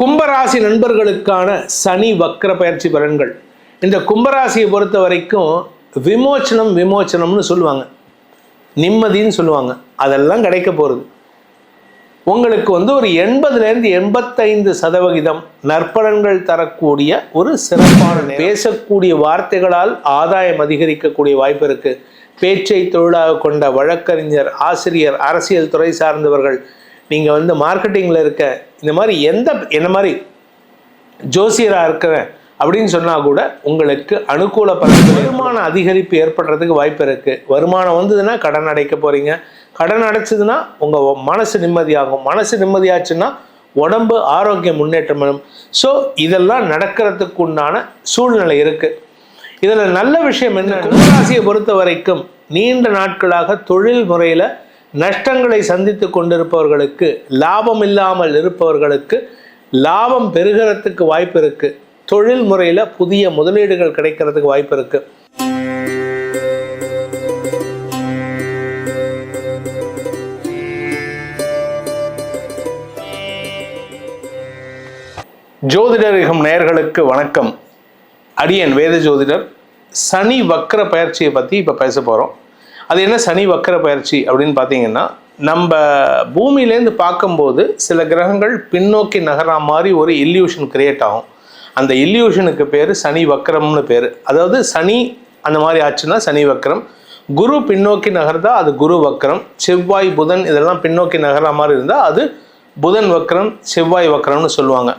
கும்பராசி நண்பர்களுக்கான சனி வக்ர பயிற்சி பலன்கள். இந்த கும்பராசியை பொறுத்த வரைக்கும் விமோச்சனம் விமோச்சனம்னு சொல்லுவாங்க. நிம்மதின்னு சொல்லுவாங்க. அதெல்லாம் கிடைக்க போகிறது உங்களுக்கு வந்து ஒரு எண்பதுலேருந்து எண்பத்தைந்து சதவிகிதம் நற்பலன்கள் தரக்கூடிய ஒரு சிறப்பான பேசக்கூடிய வார்த்தைகளால் ஆதாயம் அதிகரிக்கக்கூடிய வாய்ப்பு இருக்குது பேச்சை தொழிலாக கொண்ட வழக்கறிஞர் ஆசிரியர் அரசியல் துறை சார்ந்தவர்கள் நீங்கள் வந்து மார்க்கெட்டிங்கில் இருக்க இந்த மாதிரி எந்த என்ன மாதிரி ஜோசியராக இருக்கிறேன் அப்படின்னு சொன்னால் கூட உங்களுக்கு அனுகூல பலன் வருமான அதிகரிப்பு ஏற்படுறதுக்கு வாய்ப்பு இருக்குது வருமானம் வந்ததுன்னா கடன் அடைக்க போகிறீங்க கடன் அடைச்சதுன்னா உங்கள் மனசு நிம்மதியாகும். மனசு நிம்மதியாச்சுன்னா உடம்பு ஆரோக்கிய முன்னேற்றம் வரும் ஸோ இதெல்லாம் நடக்கிறதுக்கு உண்டான சூழ்நிலை இருக்குது இதில் நல்ல விஷயம் என்ன கும்பராசியை பொறுத்த வரைக்கும் நீண்ட நாட்களாக தொழில் முறையில் நஷ்டங்களை சந்தித்து கொண்டிருப்பவர்களுக்கு லாபம் இல்லாமல் இருப்பவர்களுக்கு லாபம் பெறுகிறதுக்கு வாய்ப்பு இருக்கு. தொழில் முறையில் புதிய முதலீடுகள் கிடைக்கிறதுக்கு வாய்ப்பு இருக்கு. ஜோதிடரிகம் நேயர்களுக்கு வணக்கம். அடியன் வேத ஜோதிடர் சனி வக்கர பயிற்சியை பற்றி இப்போ பேச போகிறோம் அது என்ன சனி வக்கர பயிற்சி அப்படின்னு பார்த்தீங்கன்னா நம்ம பூமியிலேருந்து பார்க்கும்போது சில கிரகங்கள் பின்னோக்கி நகரா மாதிரி ஒரு இல்யூஷன் கிரியேட் ஆகும். அந்த இல்யூஷனுக்கு பேர் சனி வக்கரம்னு பேர். அதாவது சனி அந்த மாதிரி ஆச்சுன்னா சனி வக்கரம். குரு பின்னோக்கி நகர்ந்தா அது குரு வக்கரம். செவ்வாய் புதன் இதெல்லாம் பின்னோக்கி நகரா மாதிரி இருந்தால் அது புதன் வக்கரம் செவ்வாய் வக்கரம்னு சொல்லுவாங்க.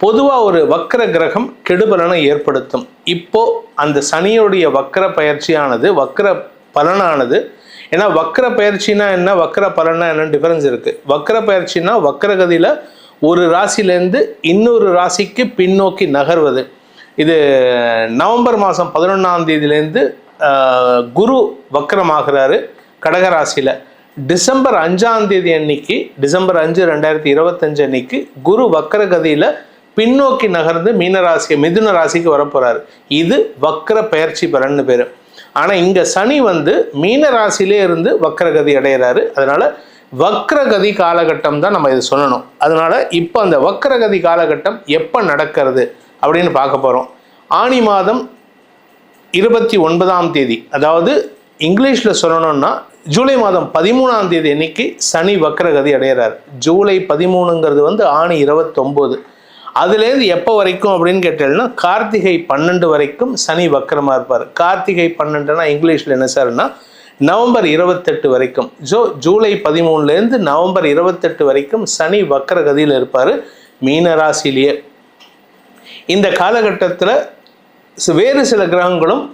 பொதுவாக ஒரு வக்கர கிரகம் கெடுபலனை ஏற்படுத்தும். இப்போ அந்த சனியுடைய வக்கர பயிற்சியானது வக்கர பலனானது. ஏன்னா வக்கர பயிற்சினா என்ன? வக்கர பலனா என்ன? டிஃபரன்ஸ் இருக்கு. வக்கர பயிற்சினா வக்கரகதியில் ஒரு ராசியிலேருந்து இன்னொரு ராசிக்கு பின்னோக்கி நகர்வது. இது நவம்பர் மாதம் பதினொன்றாம் தேதியிலேருந்து ஆஹ், குரு கடக கடகராசியில் டிசம்பர் அஞ்சாம் தேதி அன்னைக்கு டிசம்பர் அஞ்சு ரெண்டாயிரத்தி இருபத்தஞ்சு அன்னைக்கு குரு வக்கரகதியில் பின்னோக்கி நகர்ந்து மீனராசி மிதுன ராசிக்கு வரப்போகிறாரு இது வக்கர பயிற்சி பலன்னு பேர். ஆனால் இங்கே சனி வந்து மீன ராசியிலே இருந்து வக்ரகதி அடைகிறாரு அதனால் வக்ரகதி காலகட்டம் தான் நம்ம இது சொல்லணும். அதனால் இப்போ அந்த வக்ரகதி காலகட்டம் எப்போ நடக்கிறது அப்படின்னு பார்க்க போகிறோம் ஆனி மாதம் இருபத்தி ஒன்பதாம் தேதி. அதாவது இங்கிலீஷில் சொல்லணும்னா ஜூலை மாதம் பதிமூணாம் தேதி அன்னைக்கு சனி வக்ரகதி அடைகிறார் ஜூலை பதிமூணுங்கிறது வந்து ஆணி இருபத்தொம்போது. அதுலேருந்து எப்போ வரைக்கும் அப்படின்னு கேட்டீங்கன்னா கார்த்திகை பன்னெண்டு வரைக்கும் சனி வக்கரமாக இருப்பார். கார்த்திகை பன்னெண்டுனா இங்கிலீஷில் என்ன சார்னா நவம்பர் இருபத்தெட்டு வரைக்கும். ஜோ ஜூலை பதிமூணுலேருந்து நவம்பர் இருபத்தெட்டு வரைக்கும் சனி வக்ரகதியில் இருப்பார் மீனராசிலேயே. இந்த காலகட்டத்தில் வேறு சில கிரகங்களும்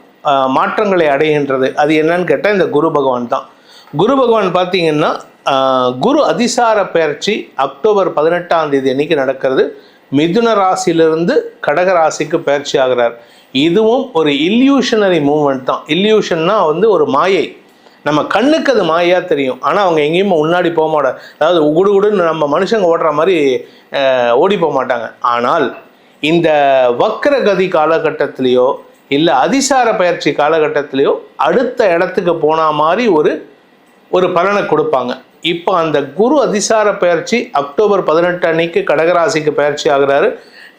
மாற்றங்களை அடைகின்றது. அது என்னன்னு கேட்டால் இந்த குரு பகவான் தான். குரு பகவான் பார்த்தீங்கன்னா குரு அதிசார பயிற்சி அக்டோபர் பதினெட்டாம் தேதி அன்னைக்கு நடக்கிறது. மிதுன ராசியிலிருந்து கடக ராசிக்கு பயிற்சி ஆகிறார். இதுவும் ஒரு இல்யூஷனரி மூமெண்ட் தான். இல்யூஷன்னா வந்து ஒரு மாயை. நம்ம கண்ணுக்கு அது மாயா தெரியும். ஆனால் அவங்க எங்கேயும் முன்னாடி போக மாட்டாங்க அதாவது உகுடுகுடுன்னு நம்ம மனுஷங்க ஓடுற மாதிரி ஓடி போக மாட்டாங்க. ஆனால் இந்த வக்ரகதி காலகட்டத்திலேயோ இல்லை அதிசார பயிற்சி காலகட்டத்திலேயோ அடுத்த இடத்துக்கு போன மாதிரி ஒரு ஒரு பலனை கொடுப்பாங்க. இப்போ அந்த குரு அதிசார பயிற்சி அக்டோபர் பதினெட்டு அன்னைக்கு கடகராசிக்கு பயிற்சி ஆகுறாரு.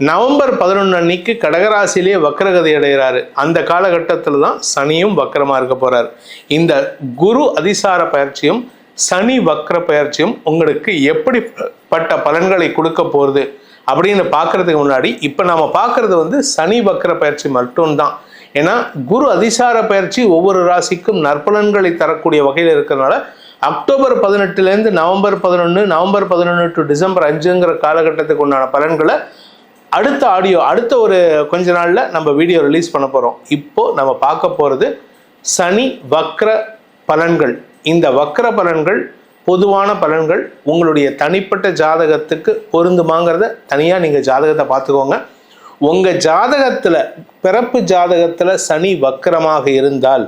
நவம்பர் பதினொன்று அன்னைக்கு கடகராசிலேயே வக்ரகதி அடைகிறாரு. அந்த காலகட்டத்தில் தான் சனியும் வக்கரமாக இருக்க போகிறார் இந்த குரு அதிசார பயிற்சியும் சனி வக்கர பயிற்சியும் உங்களுக்கு எப்படிப்பட்ட பலன்களை கொடுக்க போகிறது அப்படின்னு பார்க்கறதுக்கு முன்னாடி இப்போ நாம் பார்க்குறது வந்து சனி வக்கர பயிற்சி மட்டும்தான். ஏன்னா குரு அதிசார பயிற்சி ஒவ்வொரு ராசிக்கும் நற்பலன்களை தரக்கூடிய வகையில் இருக்கிறதுனால அக்டோபர் பதினெட்டுலேருந்து நவம்பர் பதினொன்று நவம்பர் பதினொன்று டு டிசம்பர் அஞ்சுங்கிற காலகட்டத்துக்கு உண்டான பலன்களை அடுத்த ஆடியோ அடுத்த ஒரு கொஞ்ச நாளில் நம்ம வீடியோ ரிலீஸ் பண்ண போகிறோம் இப்போ நம்ம பார்க்க போகிறது சனி வக்ர பலன்கள். இந்த வக்ர பலன்கள் பொதுவான பலன்கள். உங்களுடைய தனிப்பட்ட ஜாதகத்துக்கு பொருந்துமாங்கிறத தனியாக நீங்கள் ஜாதகத்தை பார்த்துக்கோங்க. உங்கள் ஜாதகத்தில் பிறப்பு ஜாதகத்தில் சனி வக்கரமாக இருந்தால்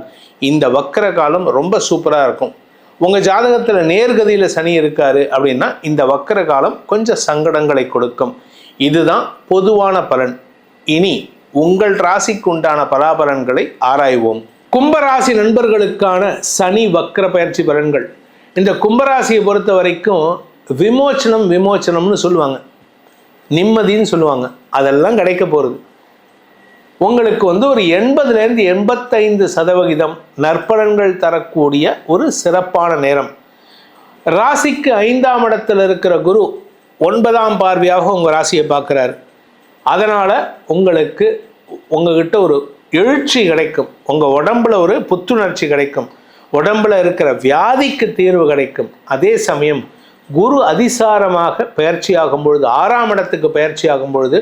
இந்த வக்கர காலம் ரொம்ப சூப்பராக இருக்கும். உங்கள் ஜாதகத்தில் நேர்கதியில் சனி இருக்காரு அப்படின்னா இந்த வக்கர காலம் கொஞ்சம் சங்கடங்களை கொடுக்கும். இதுதான் பொதுவான பலன். இனி உங்கள் ராசிக்கு உண்டான பலாபலன்களை ஆராய்வோம். கும்பராசி நண்பர்களுக்கான சனி வக்கர பயிற்சி பலன்கள். இந்த கும்பராசியை பொறுத்த வரைக்கும் விமோச்சனம் விமோச்சனம்னு சொல்லுவாங்க. நிம்மதின்னு சொல்லுவாங்க. அதெல்லாம் கிடைக்க போகிறது உங்களுக்கு வந்து ஒரு எண்பதுலேருந்து எண்பத்தைந்து சதவிகிதம் நற்பலன்கள் தரக்கூடிய ஒரு சிறப்பான நேரம். ராசிக்கு ஐந்தாம் இடத்தில் இருக்கிற குரு ஒன்பதாம் பார்வையாக உங்கள் ராசியை பார்க்குறாரு. அதனால் உங்களுக்கு உங்ககிட்ட ஒரு எழுச்சி கிடைக்கும். உங்கள் உடம்புல ஒரு புத்துணர்ச்சி கிடைக்கும். உடம்புல இருக்கிற வியாதிக்கு தீர்வு கிடைக்கும். அதே சமயம் குரு அதிசாரமாக பயிற்சி ஆகும் பொழுது ஆறாம் இடத்துக்கு பயிற்சி ஆகும் பொழுது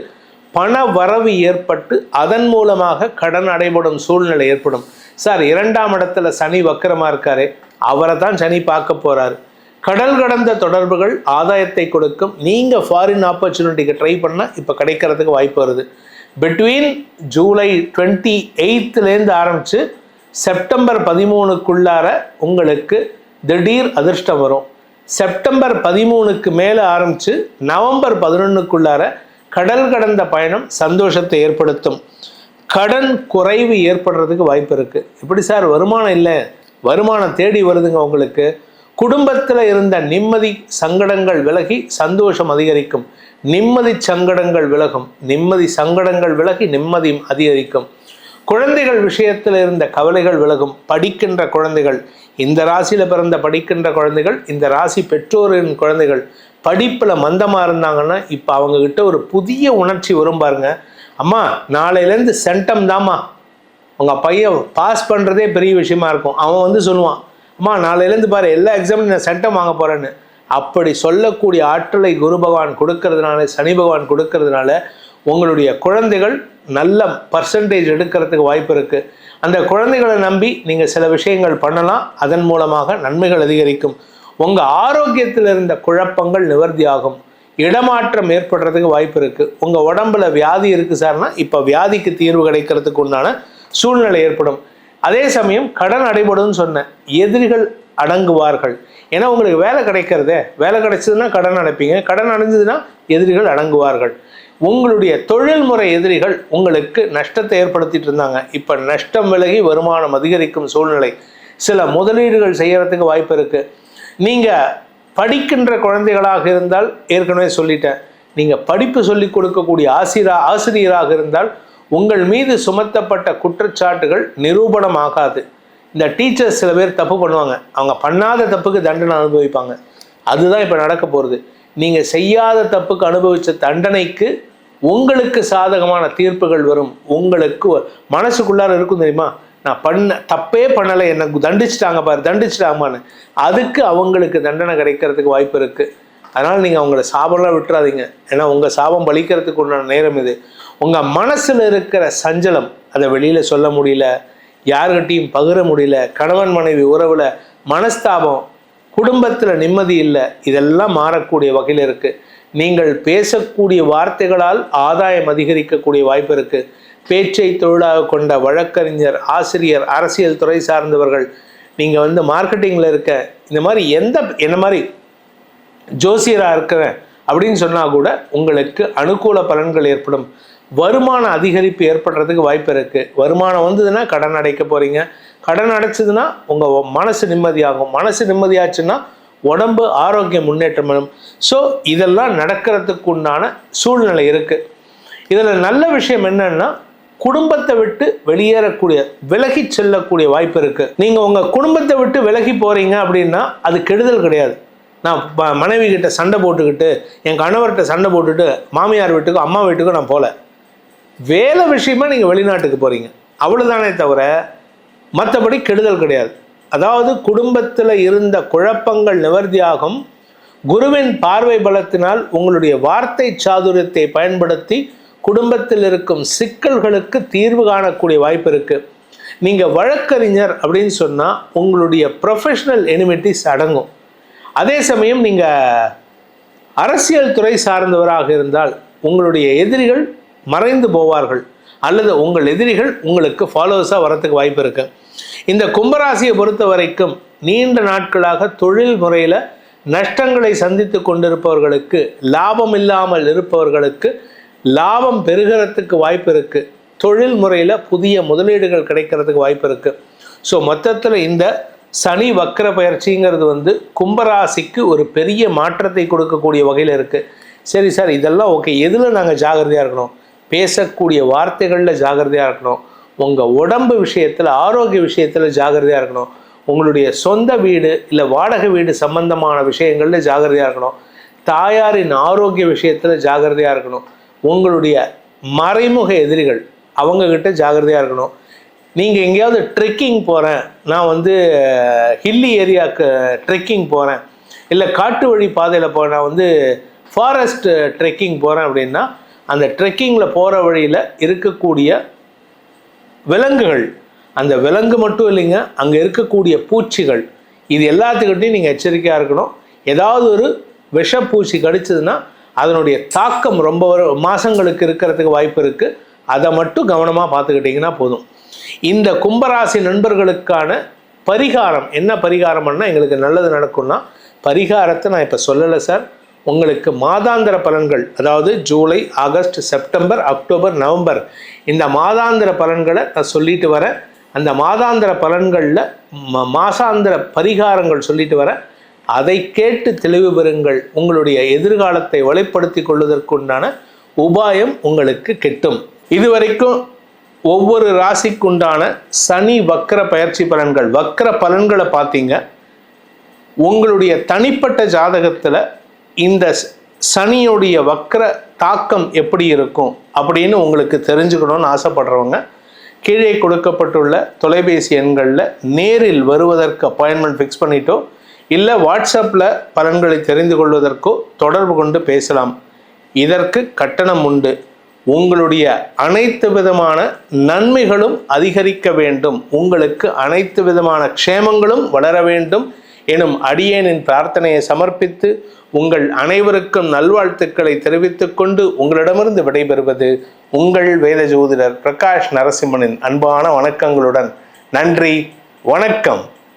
பண வரவு ஏற்பட்டு அதன் மூலமாக கடன் அடைபடும் சூழ்நிலை ஏற்படும். சார் இரண்டாம் இடத்துல சனி வக்கரமாக இருக்காரு அவரை தான் சனி பார்க்க போகிறார் கடல் கடந்த தொடர்புகள் ஆதாயத்தை கொடுக்கும். நீங்கள் ஃபாரின் ஆப்பர்ச்சுனிட்டிக்கு ட்ரை பண்ணால் இப்போ கிடைக்கிறதுக்கு வாய்ப்பு வருது. பிட்வீன் ஜூலை டுவெண்ட்டி எயித்துலேருந்து ஆரம்பித்து செப்டம்பர் பதிமூணுக்குள்ளார உங்களுக்கு திடீர் அதிர்ஷ்டம் வரும். செப்டம்பர் பதிமூணுக்கு மேலே ஆரம்பித்து நவம்பர் பதினொன்றுக்குள்ளார கடல் கடந்த பயணம் சந்தோஷத்தை ஏற்படுத்தும். கடன் குறைவு ஏற்படுறதுக்கு வாய்ப்பு இருக்குது எப்படி சார்? வருமானம் இல்லை. வருமானம் தேடி வருதுங்க உங்களுக்கு. குடும்பத்தில் இருந்த நிம்மதி சங்கடங்கள் விலகி சந்தோஷம் அதிகரிக்கும். நிம்மதி சங்கடங்கள் விலகும். நிம்மதி சங்கடங்கள் விலகி நிம்மதியும் அதிகரிக்கும். குழந்தைகள் விஷயத்தில் இருந்த கவலைகள் விலகும். படிக்கின்ற குழந்தைகள் இந்த ராசியில் பிறந்த படிக்கின்ற குழந்தைகள் இந்த ராசி பெற்றோரின் குழந்தைகள் படிப்பில் மந்தமாக இருந்தாங்கன்னா இப்போ அவங்கக்கிட்ட ஒரு புதிய உணர்ச்சி வரும் பாருங்க. அம்மா நாளையிலேருந்து சென்டம் தாம்மா. உங்கள் பையன் பாஸ் பண்ணுறதே பெரிய விஷயமா இருக்கும். அவன் வந்து சொல்லுவான் அம்மா நாளையிலேருந்து பாரு எல்லா எக்ஸாம்லையும் நான் சென்டம் வாங்க போகிறேன்னு அப்படி சொல்லக்கூடிய ஆற்றலை குரு பகவான் கொடுக்கறதுனால சனி பகவான் கொடுக்கறதுனால உங்களுடைய குழந்தைகள் நல்ல பர்சன்டேஜ் எடுக்கிறதுக்கு வாய்ப்பு இருக்குது அந்த குழந்தைகளை நம்பி நீங்கள் சில விஷயங்கள் பண்ணலாம். அதன் மூலமாக நன்மைகள் அதிகரிக்கும். உங்கள் ஆரோக்கியத்தில் இருந்த குழப்பங்கள் நிவர்த்தியாகும். இடமாற்றம் ஏற்படுறதுக்கு வாய்ப்பு இருக்குது உங்கள் உடம்புல வியாதி இருக்குது சார்னா இப்போ வியாதிக்கு தீர்வு கிடைக்கிறதுக்கு உண்டான சூழ்நிலை ஏற்படும். அதே சமயம் கடன் அடைபடும்னு சொன்னேன். எதிரிகள் அடங்குவார்கள். ஏன்னா உங்களுக்கு வேலை கிடைக்கிறதே. வேலை கிடைச்சதுன்னா கடன் அடைப்பீங்க. கடன் அடைஞ்சதுன்னா எதிரிகள் அடங்குவார்கள். உங்களுடைய தொழில்முறை எதிரிகள் உங்களுக்கு நஷ்டத்தை ஏற்படுத்திட்டு இருந்தாங்க. இப்போ நஷ்டம் விலகி வருமானம் அதிகரிக்கும் சூழ்நிலை. சில முதலீடுகள் செய்யறதுக்கு வாய்ப்பு இருக்குது நீங்கள் படிக்கின்ற குழந்தைகளாக இருந்தால் ஏற்கனவே சொல்லிட்டேன். நீங்கள் படிப்பு சொல்லிக் கொடுக்கக்கூடிய ஆசிரியர் ஆசிரியராக இருந்தால் உங்கள் மீது சுமத்தப்பட்ட குற்றச்சாட்டுகள் நிரூபணம் ஆகாது இந்த டீச்சர்ஸ் சில பேர் தப்பு பண்ணுவாங்க. அவங்க பண்ணாத தப்புக்கு தண்டனை அனுபவிப்பாங்க. அதுதான் இப்போ நடக்க போகிறது நீங்கள் செய்யாத தப்புக்கு அனுபவித்த தண்டனைக்கு உங்களுக்கு சாதகமான தீர்ப்புகள் வரும். உங்களுக்கு மனசுக்குள்ளார இருக்கும் தெரியுமா? நான் பண்ண தப்பே பண்ணலை என்னை தண்டிச்சிட்டாங்க பாரு தண்டிச்சிட்டாங்கன்னு அதுக்கு அவங்களுக்கு தண்டனை கிடைக்கிறதுக்கு வாய்ப்பு இருக்குது அதனால் நீங்கள் அவங்கள சாபம்லாம் விட்டுறாதீங்க. ஏன்னா உங்கள் சாபம் பலிக்கிறதுக்கு உண்டான நேரம் இது. உங்கள் மனசில் இருக்கிற சஞ்சலம் அதை வெளியில் சொல்ல முடியல யார்கிட்டையும் பகிர முடியல கணவன் மனைவி உறவில் மனஸ்தாபம் குடும்பத்தில் நிம்மதி இல்லை இதெல்லாம் மாறக்கூடிய வகையில் இருக்குது நீங்கள் பேசக்கூடிய வார்த்தைகளால் ஆதாயம் அதிகரிக்கக்கூடிய வாய்ப்பு இருக்குது பேச்சை தொழிலாக கொண்ட வழக்கறிஞர் ஆசிரியர் அரசியல் துறை சார்ந்தவர்கள் நீங்கள் வந்து மார்க்கெட்டிங்கில் இருக்க இந்த மாதிரி எந்த என்ன மாதிரி ஜோசியராக இருக்கிறேன் அப்படின்னு சொன்னால் கூட உங்களுக்கு அனுகூல பலன்கள் ஏற்படும். வருமான அதிகரிப்பு ஏற்படுறதுக்கு வாய்ப்பு இருக்குது வருமானம் வந்ததுன்னா கடன் அடைக்க போகிறீங்க கடன் அடைச்சதுன்னா உங்கள் மனசு நிம்மதியாகும். மனசு நிம்மதியாச்சுன்னா உடம்பு ஆரோக்கிய முன்னேற்றம் வரும் ஸோ இதெல்லாம் நடக்கிறதுக்கு உண்டான சூழ்நிலை இருக்குது இதில் நல்ல விஷயம் என்னன்னா குடும்பத்தை விட்டு வெளியேறக்கூடிய விலகி செல்லக்கூடிய வாய்ப்பு இருக்குது நீங்கள் உங்கள் குடும்பத்தை விட்டு விலகி போகிறீங்க அப்படின்னா அது கெடுதல் கிடையாது. நான் ப- மனைவி கிட்ட சண்டை போட்டுக்கிட்டு என் கணவர்கிட்ட சண்டை போட்டுட்டு மாமியார் வீட்டுக்கும் அம்மா வீட்டுக்கும் நான் போகல வேலை விஷயமா நீங்கள் வெளிநாட்டுக்கு போகிறீங்க அவ்வளோதானே தவிர மற்றபடி கெடுதல் கிடையாது. அதாவது குடும்பத்தில் இருந்த குழப்பங்கள் நிவர்த்தியாகும். குருவின் பார்வை பலத்தினால் உங்களுடைய வார்த்தை சாதுரியத்தை பயன்படுத்தி குடும்பத்தில் இருக்கும் சிக்கல்களுக்கு தீர்வு காணக்கூடிய வாய்ப்பு இருக்குது நீங்கள் வழக்கறிஞர் அப்படின்னு சொன்னால் உங்களுடைய ப்ரொஃபஷ்னல் எனிமிட்டிஸ் அடங்கும். அதே சமயம் நீங்கள் அரசியல் துறை சார்ந்தவராக இருந்தால் உங்களுடைய எதிரிகள் மறைந்து போவார்கள். அல்லது உங்கள் எதிரிகள் உங்களுக்கு ஃபாலோவர்ஸாக வரத்துக்கு வாய்ப்பு இருக்கு. இந்த கும்பராசியை பொறுத்த வரைக்கும் நீண்ட நாட்களாக தொழில் முறையில் நஷ்டங்களை சந்தித்து கொண்டிருப்பவர்களுக்கு லாபம் இல்லாமல் இருப்பவர்களுக்கு லாபம் பெருகிறதுக்கு வாய்ப்பு இருக்குது தொழில் முறையில் புதிய முதலீடுகள் கிடைக்கிறதுக்கு வாய்ப்பு இருக்குது ஸோ மொத்தத்தில் இந்த சனி வக்கர பயிற்சிங்கிறது வந்து கும்பராசிக்கு ஒரு பெரிய மாற்றத்தை கொடுக்கக்கூடிய வகையில் இருக்குது சரி சார் இதெல்லாம் ஓகே. எதில் நாங்கள் ஜாகிரதையாக இருக்கணும்? பேசக்கூடிய வார்த்தைகளில் ஜாகிரதையாக இருக்கணும். உங்கள் உடம்பு விஷயத்தில் ஆரோக்கிய விஷயத்தில் ஜாகிரதையாக இருக்கணும். உங்களுடைய சொந்த வீடு இல்லை வாடகை வீடு சம்பந்தமான விஷயங்களில் ஜாகிரதையாக இருக்கணும். தாயாரின் ஆரோக்கிய விஷயத்தில் ஜாகிரதையாக இருக்கணும். உங்களுடைய மறைமுக எதிரிகள் அவங்கக்கிட்ட ஜாகிரதையாக இருக்கணும். நீங்கள் எங்கேயாவது ட்ரெக்கிங் போகிறேன் நான் வந்து ஹில்லி ஏரியாவுக்கு ட்ரெக்கிங் போகிறேன் இல்லை காட்டு வழி பாதையில் போகிறேன் நான் வந்து ஃபாரஸ்ட் ட்ரெக்கிங் போகிறேன் அப்படின்னா அந்த ட்ரெக்கிங்கில் போகிற வழியில் இருக்கக்கூடிய விலங்குகள் அந்த விலங்கு மட்டும் இல்லைங்க அங்கே இருக்கக்கூடிய பூச்சிகள் இது எல்லாத்துக்கிட்டையும் நீங்கள் எச்சரிக்கையாக இருக்கணும். ஏதாவது ஒரு விஷப்பூச்சி கடிச்சதுன்னா அதனுடைய தாக்கம் ரொம்ப மாதங்களுக்கு இருக்கிறதுக்கு வாய்ப்பு இருக்குது அதை மட்டும் கவனமாக பார்த்துக்கிட்டிங்கன்னா போதும். இந்த கும்பராசி நண்பர்களுக்கான பரிகாரம் என்ன பரிகாரம்னா எங்களுக்கு நல்லது நடக்கும்னா பரிகாரத்தை நான் இப்போ சொல்லலை சார். உங்களுக்கு மாதாந்திர பலன்கள் அதாவது July August September October November இந்த மாதாந்திர பலன்களை நான் சொல்லிட்டு வரேன். அந்த மாதாந்திர பலன்களில் ம மாசாந்திர பரிகாரங்கள் சொல்லிட்டு வரேன். அதை கேட்டு தெளிவு பெறுங்கள். உங்களுடைய எதிர்காலத்தை வலைப்படுத்தி கொள்வதற்குண்டான உபாயம் உங்களுக்கு கிட்டும். இதுவரைக்கும் ஒவ்வொரு ராசிக்குண்டான சனி வக்கர பயிற்சி பலன்கள் வக்கர பலன்களை பார்த்தீங்க. உங்களுடைய தனிப்பட்ட ஜாதகத்தில் இந்த சனியுடைய வக்கர தாக்கம் எப்படி இருக்கும் அப்படின்னு உங்களுக்கு தெரிஞ்சுக்கணும்னு ஆசைப்படுறவங்க கீழே கொடுக்கப்பட்டுள்ள தொலைபேசி எண்களில் நேரில் வருவதற்கு அப்பாயின்மெண்ட் ஃபிக்ஸ் பண்ணிட்டோ இல்லை வாட்ஸ்அப்பில் பலன்களை தெரிந்து கொள்வதற்கோ தொடர்பு கொண்டு பேசலாம். இதற்கு கட்டணம் உண்டு. உங்களுடைய அனைத்து விதமான நன்மைகளும் அதிகரிக்க வேண்டும். உங்களுக்கு அனைத்து விதமான க்ஷேமங்களும் வளர வேண்டும் எனும் அடியேனின் பிரார்த்தனையை சமர்ப்பித்து உங்கள் அனைவருக்கும் நல்வாழ்த்துக்களை தெரிவித்துக் கொண்டு உங்களிடமிருந்து விடைபெறுவது உங்கள் வேத ஜோதிடர் பிரகாஷ் நரசிம்மனின் அன்பான வணக்கங்களுடன். நன்றி. வணக்கம்.